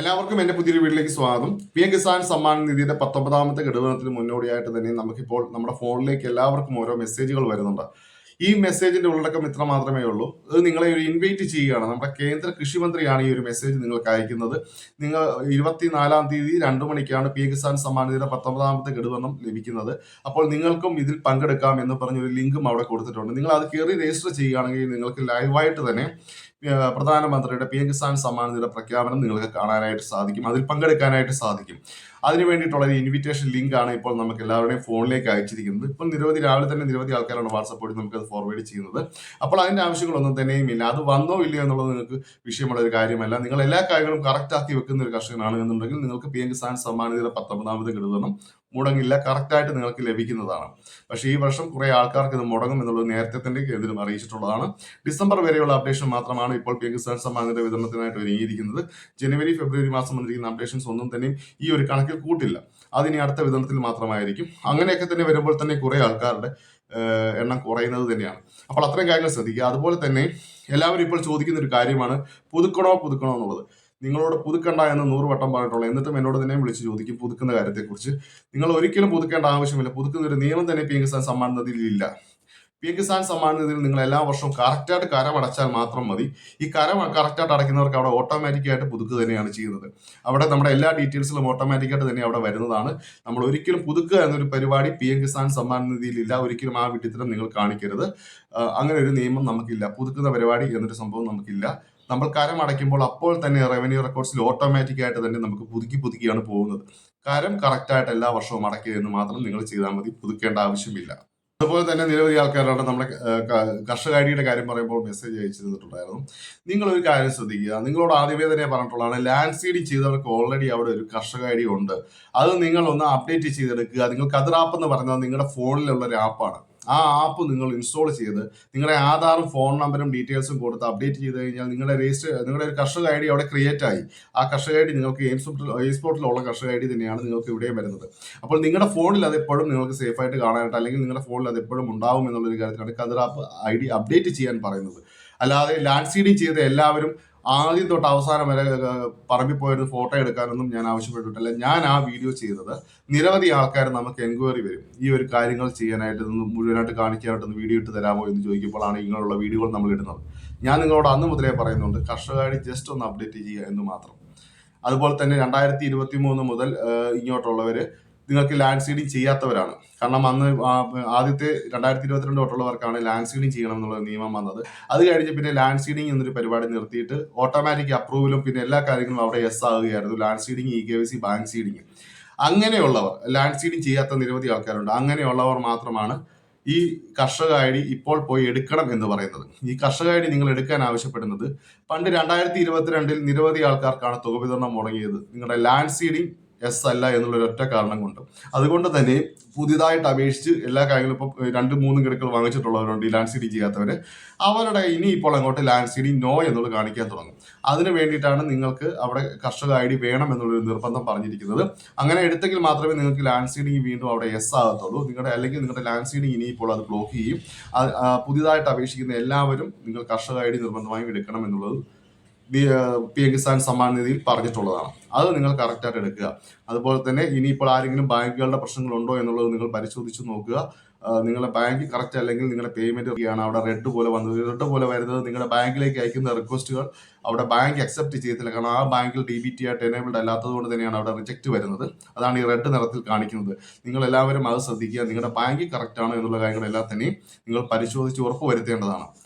എല്ലാവർക്കും എന്റെ പുതിയൊരു വീട്ടിലേക്ക് സ്വാഗതം. പി എം കിസാൻ സമ്മാൻ നിധിയുടെ പത്തൊമ്പതാമത്തെ ഘടകത്തിന് മുന്നോടിയായിട്ട് തന്നെ നമുക്കിപ്പോൾ നമ്മുടെ ഫോണിലേക്ക് എല്ലാവർക്കും ഓരോ മെസ്സേജുകൾ വരുന്നുണ്ട്. ഈ മെസ്സേജിന്റെ ഉള്ളടക്കം ഇത്ര മാത്രമേ ഉള്ളൂ. ഇത് നിങ്ങളെ ഒരു ഇൻവൈറ്റ് ചെയ്യുകയാണ്. നമ്മുടെ കേന്ദ്ര കൃഷി മന്ത്രിയാണ് ഈ ഒരു മെസ്സേജ് നിങ്ങൾക്ക് അയക്കുന്നത്. നിങ്ങൾ ഇരുപത്തിനാലാം തീയതി രണ്ടു മണിക്കാണ് പി എം കിസാൻ സമ്മാൻ നിധിയുടെ പത്തൊമ്പതാമത്തെ ഘടകം ലഭിക്കുന്നത്. അപ്പോൾ നിങ്ങൾക്കും ഇതിൽ പങ്കെടുക്കാം എന്ന് പറഞ്ഞ ഒരു ലിങ്കും അവിടെ കൊടുത്തിട്ടുണ്ട്. നിങ്ങൾ അത് കയറി രജിസ്റ്റർ ചെയ്യുകയാണെങ്കിൽ നിങ്ങൾക്ക് ലൈവായിട്ട് തന്നെ പ്രധാനമന്ത്രിയുടെ പി എം കിസാൻ സമ്മാൻ നിധിയുടെ പ്രഖ്യാപനം നിങ്ങൾക്ക് കാണാനായിട്ട് സാധിക്കും. അതിൽ പങ്കെടുക്കാനായിട്ട് സാധിക്കും. അതിന് വേണ്ടിയിട്ടുള്ള ഒരു ഇൻവിറ്റേഷൻ ലിങ്ക് ആണ് ഇപ്പോൾ നമുക്ക് എല്ലാവരുടെയും ഫോണിലേക്ക് അയച്ചിരിക്കുന്നത്. ഇപ്പോൾ നിരവധി രാവിലെ തന്നെ നിരവധി ആൾക്കാരാണ് വാട്സപ്പ് വഴി നമുക്ക് അത് ഫോർവേഡ് ചെയ്യുന്നത്. അപ്പോൾ അതിന്റെ ആവശ്യങ്ങളൊന്നും തന്നെയും ഇല്ല. അത് വന്നോ ഇല്ലയോ എന്നുള്ളത് നിങ്ങൾക്ക് വിഷയമുള്ള ഒരു കാര്യമല്ല. നിങ്ങൾ എല്ലാ കാര്യങ്ങളും കറക്റ്റ് ആക്കി വെക്കുന്ന ഒരു കർഷകനാണ് എന്നുണ്ടെങ്കിൽ നിങ്ങൾക്ക് പി എം കിസാൻ സമ്മാൻ പത്തൊമ്പതാമത് ഘടകം മുടങ്ങില്ല കറക്റ്റായിട്ട് നിങ്ങൾക്ക് ലഭിക്കുന്നതാണ്. പക്ഷേ ഈ വർഷം കുറെ ആൾക്കാർക്ക് ഇത് മുടങ്ങും എന്നുള്ളത് നേരത്തെ തന്നെ കേന്ദ്രം അറിയിച്ചിട്ടുള്ളതാണ്. ഡിസംബർ വരെയുള്ള അപ്ഡേഷൻ മാത്രമാണ് ഇപ്പോൾ പി എം കിസാൻ സമ്മാനത്തിന്റെ വിതരണത്തിനായിട്ട് ഒരുങ്ങിയിരിക്കുന്നത്. ജനുവരി ഫെബ്രുവരി മാസം വന്നിരിക്കുന്ന അപ്ഡേഷൻസ് ഒന്നും തന്നെയും ഈ ഒരു കണക്കിൽ കൂട്ടില്ല. അതിനി അടുത്ത വിതരണത്തിൽ മാത്രമായിരിക്കും. അങ്ങനെയൊക്കെ തന്നെ വരുമ്പോൾ തന്നെ കുറെ ആൾക്കാരുടെ എണ്ണം കുറയുന്നത് തന്നെയാണ്. അപ്പോൾ അത്രയും കാര്യങ്ങൾ ശ്രദ്ധിക്കുക. അതുപോലെ തന്നെ എല്ലാവരും ഇപ്പോൾ ചോദിക്കുന്ന ഒരു കാര്യമാണ് പുതുക്കണോ പുതുക്കണോ എന്നുള്ളത്. നിങ്ങളോട് പുതുക്കണ്ട എന്ന് നൂറ് വട്ടം പറഞ്ഞിട്ടുള്ളത് എന്നിട്ടും എന്നോട് തന്നെ വിളിച്ച് ചോദിക്കും പുതുക്കുന്ന കാര്യത്തെക്കുറിച്ച്. നിങ്ങൾ ഒരിക്കലും പുതുക്കേണ്ട ആവശ്യമില്ല. പുതുക്കുന്ന ഒരു നിയമം തന്നെ പി എം കിസാൻ സമ്മാൻ നിധിയിലില്ല. പി എം കിസാൻ സമ്മാൻ നിധിയിൽ നിങ്ങൾ എല്ലാ വർഷവും കറക്റ്റായിട്ട് കരമടച്ചാൽ മാത്രം മതി. ഈ കരം കറക്റ്റായിട്ട് അടയ്ക്കുന്നവർക്ക് അവിടെ ഓട്ടോമാറ്റിക്കായിട്ട് പുതുക്കുക തന്നെയാണ് ചെയ്യുന്നത്. അവിടെ നമ്മുടെ എല്ലാ ഡീറ്റെയിൽസിലും ഓട്ടോമാറ്റിക്കായിട്ട് തന്നെ അവിടെ വരുന്നതാണ്. നമ്മൾ ഒരിക്കലും പുതുക്കുക എന്നൊരു പരിപാടി പി എം കിസാൻ സമ്മാൻ നിധിയിലില്ല. ഒരിക്കലും ആ വിട്ടിത്തരം നിങ്ങൾ കാണിക്കരുത്. അങ്ങനെ ഒരു നിയമം നമുക്കില്ല. പുതുക്കുന്ന പരിപാടി എന്നൊരു സംഭവം നമുക്കില്ല. നമ്മൾ കരം അടയ്ക്കുമ്പോൾ അപ്പോൾ തന്നെ റവന്യൂ റെക്കോർഡ്സിൽ ഓട്ടോമാറ്റിക് ആയിട്ട് തന്നെ നമുക്ക് പുതുക്കി പുതുക്കിയാണ് പോകുന്നത്. കരം കറക്റ്റ് ആയിട്ട് എല്ലാ വർഷവും അടയ്ക്കുക എന്ന് മാത്രം നിങ്ങൾ ചെയ്താൽ മതി. പുതുക്കേണ്ട ആവശ്യമില്ല. അതുപോലെ തന്നെ നിരവധി ആൾക്കാരാണ് നമ്മുടെ കർഷക ഐഡിയുടെ കാര്യം പറയുമ്പോൾ മെസ്സേജ് അയച്ചിരുന്നിട്ടുണ്ടായിരുന്നു. നിങ്ങൾ ഒരു കാര്യം ശ്രദ്ധിക്കുക. നിങ്ങളോട് ആദ്യമേ തന്നെ പറഞ്ഞിട്ടുള്ളതാണ് ലാൻഡ് സീഡിങ് ചെയ്തവർക്ക് ഓൾറെഡി അവിടെ ഒരു കർഷക ഐ ഡി ഉണ്ട്. അത് നിങ്ങൾ ഒന്ന് അപ്ഡേറ്റ് ചെയ്തെടുക്കുക. നിങ്ങൾ കതിർ ആപ്പ് എന്ന് പറഞ്ഞാൽ നിങ്ങളുടെ ഫോണിലുള്ള ഒരു ആപ്പാണ് ആ ആപ്പ് നിങ്ങൾ ഇൻസ്റ്റാൾ ചെയ്ത് നിങ്ങളുടെ ആധാറും ഫോൺ നമ്പറും ഡീറ്റെയിൽസും കൊടുത്ത് അപ്ഡേറ്റ് ചെയ്ത് കഴിഞ്ഞാൽ നിങ്ങളുടെ രജിസ്റ്റർ നിങ്ങളുടെ ഒരു കർഷക ഐ ഡി അവിടെ ക്രിയേറ്റ് ആയി. ആ കർഷക ഐ ഡി നിങ്ങൾക്ക് എയിംസ്പോർട്ടിലുള്ള കർഷക ഐ ഡി തന്നെയാണ് നിങ്ങൾക്ക് ഇവിടെയും വരുന്നത്. അപ്പോൾ നിങ്ങളുടെ ഫോണിൽ അത് എപ്പോഴും നിങ്ങൾക്ക് സേഫ് ആയിട്ട് കാണാനായിട്ട് അല്ലെങ്കിൽ നിങ്ങളുടെ ഫോണിൽ അത് എപ്പോഴും ഉണ്ടാവും എന്നുള്ളൊരു കാര്യത്തിലാണ് കതിർ ആപ്പ് ഐ ഡി അപ്ഡേറ്റ് ചെയ്യാൻ പറയുന്നത്. അല്ലാതെ ലാൻഡ് സീഡിങ് ചെയ്ത എല്ലാവരും ആദ്യം തൊട്ട് അവസാനം വരെ പറമ്പിപ്പോയൊരു ഫോട്ടോ എടുക്കാനൊന്നും ഞാൻ ആവശ്യപ്പെട്ടിട്ടില്ല. ഞാൻ ആ വീഡിയോ ചെയ്തത് നിരവധി ആൾക്കാർ നമുക്ക് എൻക്വയറി വരും. ഈ ഒരു കാര്യങ്ങൾ ചെയ്യാനായിട്ട് ഒന്ന് മുഴുവനായിട്ട് കാണിക്കാനായിട്ട് ഒന്ന് വീഡിയോ ഇട്ട് തരാമോ എന്ന് ചോദിക്കുമ്പോഴാണ് ഇങ്ങനെയുള്ള വീഡിയോകൾ നമ്മൾ ഇടുന്നത്. ഞാൻ നിങ്ങളോട് അന്ന് മുതലേ പറയുന്നുണ്ട് കർഷക ഐ ജസ്റ്റ് ഒന്ന് അപ്ഡേറ്റ് ചെയ്യുക എന്ന് മാത്രം. അതുപോലെ തന്നെ രണ്ടായിരത്തി ഇരുപത്തി മൂന്ന് മുതൽ ഏഹ്, ഇങ്ങോട്ടുള്ളവര് നിങ്ങൾക്ക് ലാൻഡ് സീഡിങ് ചെയ്യാത്തവരാണ്. കാരണം അന്ന് ആദ്യത്തെ രണ്ടായിരത്തി ഇരുപത്തിരണ്ട് തൊട്ടുള്ളവർക്കാണ് ലാൻഡ് സീഡിങ് ചെയ്യണം എന്നുള്ള നിയമം വന്നത്. അത് കഴിഞ്ഞ് പിന്നെ ലാൻഡ് സീഡിങ് എന്നൊരു പരിപാടി നിർത്തിയിട്ട് ഓട്ടോമാറ്റിക് അപ്രൂവലും പിന്നെ എല്ലാ കാര്യങ്ങളും അവിടെ yes ആകുകയായിരുന്നു. Land seeding e K Y C bank seeding അങ്ങനെയുള്ളവർ ലാൻഡ് സീഡിങ് ചെയ്യാത്ത നിരവധി ആൾക്കാരുണ്ട്. അങ്ങനെയുള്ളവർ മാത്രമാണ് ഈ കർഷക ഐ ഡി ഇപ്പോൾ പോയി എടുക്കണം എന്ന് പറയുന്നത്. ഈ കർഷക ഐ ഡി നിങ്ങൾ എടുക്കാൻ ആവശ്യപ്പെടുന്നത് പണ്ട് രണ്ടായിരത്തി ഇരുപത്തിരണ്ടിൽ നിരവധി ആൾക്കാർക്കാണ് തുക വിതരണം മുടങ്ങിയത്. നിങ്ങളുടെ ലാൻഡ് സീഡിങ് എസ് അല്ല എന്നുള്ള ഒരൊറ്റ കാരണം കൊണ്ട്. അതുകൊണ്ട് തന്നെ പുതിയതായിട്ട് അപേക്ഷിച്ച് എല്ലാ കാര്യങ്ങളും ഇപ്പോൾ രണ്ട് മൂന്ന് കിടക്കൾ വാങ്ങിച്ചിട്ടുള്ളവരുണ്ട് ഈ ലാൻഡ് സീഡിങ് ചെയ്യാത്തവർ അവരുടെ ഇനി ഇപ്പോൾ അങ്ങോട്ട് ലാൻഡ് സീഡിങ് നോ എന്നുള്ളത് കാണിക്കാൻ തുടങ്ങും. അതിന് വേണ്ടിയിട്ടാണ് നിങ്ങൾക്ക് അവിടെ കർഷക ഐ ഡി വേണം എന്നുള്ളൊരു നിർബന്ധം പറഞ്ഞിരിക്കുന്നത്. അങ്ങനെ എടുത്തെങ്കിൽ മാത്രമേ നിങ്ങൾക്ക് ലാൻഡ് സീഡിങ് വീണ്ടും അവിടെ എസ് ആകത്തുള്ളൂ. നിങ്ങളുടെ അല്ലെങ്കിൽ നിങ്ങളുടെ ലാൻഡ് സീഡിങ് ഇനിയിപ്പോൾ അത് ബ്ലോക്ക് ചെയ്യും. പുതിയതായിട്ട് അപേക്ഷിക്കുന്ന എല്ലാവരും നിങ്ങൾ കർഷക ഐ ഡി നിർബന്ധമായും എടുക്കണം എന്നുള്ളത് പി എം കിസാൻ സമ്മാൻ നിധിയിൽ പറഞ്ഞിട്ടുള്ളതാണ്. അത് നിങ്ങൾ കറക്റ്റായിട്ട് എടുക്കുക. അതുപോലെ തന്നെ ഇനിയിപ്പോൾ ആരെങ്കിലും ബാങ്കുകളുടെ പ്രശ്നങ്ങളുണ്ടോ എന്നുള്ളത് നിങ്ങൾ പരിശോധിച്ച് നോക്കുക. നിങ്ങളുടെ ബാങ്ക് കറക്റ്റ് അല്ലെങ്കിൽ നിങ്ങളുടെ പേയ്മെന്റ് ആണ് അവിടെ റെഡ് പോലെ വന്നത്. റെഡ് പോലെ വരുന്നത് നിങ്ങളുടെ ബാങ്കിലേക്ക് അയക്കുന്ന റിക്വസ്റ്റുകൾ അവിടെ ബാങ്ക് അക്സെപ്റ്റ് ചെയ്യത്തില്ല. കാരണം ആ ബാങ്കിൽ ഡി ബി ടി ആയിട്ട് എനേബിൾഡ് അല്ലാത്തത് കൊണ്ട് തന്നെയാണ് അവിടെ റിജക്റ്റ് വരുന്നത്. അതാണ് ഈ റെഡ് നിറത്തിൽ കാണിക്കുന്നത്. നിങ്ങൾ എല്ലാവരും അത് ശ്രദ്ധിക്കുക. നിങ്ങളുടെ ബാങ്ക് കറക്റ്റ് ആണോ എന്നുള്ള കാര്യങ്ങളെല്ലാം തന്നെയും നിങ്ങൾ പരിശോധിച്ച് ഉറപ്പ് വരുത്തേണ്ടതാണ്